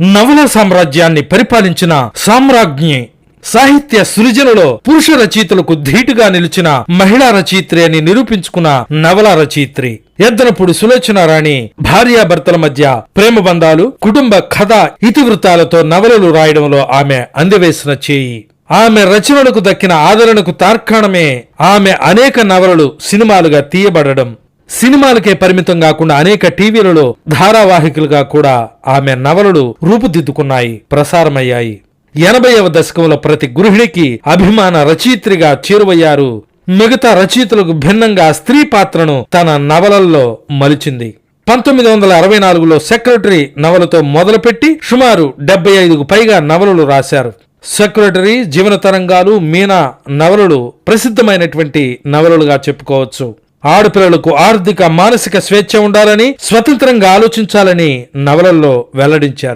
నవల సామ్రాజ్యాన్ని పరిపాలించిన సామ్రాజ్ఞి సాహిత్య సృజనలో పురుష రచయితలకు ధీటుగా నిలిచిన మహిళా రచయిత్రి అని నిరూపించుకున్న నవల రచయిత్రి. ఎద్దనప్పుడు సులోచన రాణి భార్యాభర్తల మధ్య ప్రేమ బంధాలు కుటుంబ కథ ఇతివృత్తాలతో నవలలు రాయడంలో ఆమె అందవేసిన చేయి. ఆమె రచనలకు దక్కిన ఆదరణకు తార్కాణమే ఆమె అనేక నవలలు సినిమాలుగా తీయబడడం. సినిమాలకే పరిమితం కాకుండా అనేక టీవీలలో ధారావాహికలుగా కూడా ఆమె నవలలు రూపుదిద్దుకున్నాయి ప్రసారమయ్యాయి. ఎనభైవ దశకంలో ప్రతి గృహిణికి అభిమాన రచయిత్రిగా చేరువయ్యారు. మిగతా రచయితలకు భిన్నంగా స్త్రీ పాత్రను తన నవలల్లో మలిచింది. పంతొమ్మిది వందల అరవై నాలుగులో సెక్రటరీ నవలతో మొదలుపెట్టి సుమారు డెబ్బై ఐదుకు పైగా నవలలు రాశారు. సెక్రటరీ జీవన తరంగాలు మీనా నవలలు ప్రసిద్ధమైనటువంటి నవలలుగా చెప్పుకోవచ్చు. ఆడపిల్లలకు ఆర్థిక మానసిక స్వేచ్ఛ ఉండాలని స్వతంత్రంగా ఆలోచించాలని నవలల్లో వెల్లడించారు.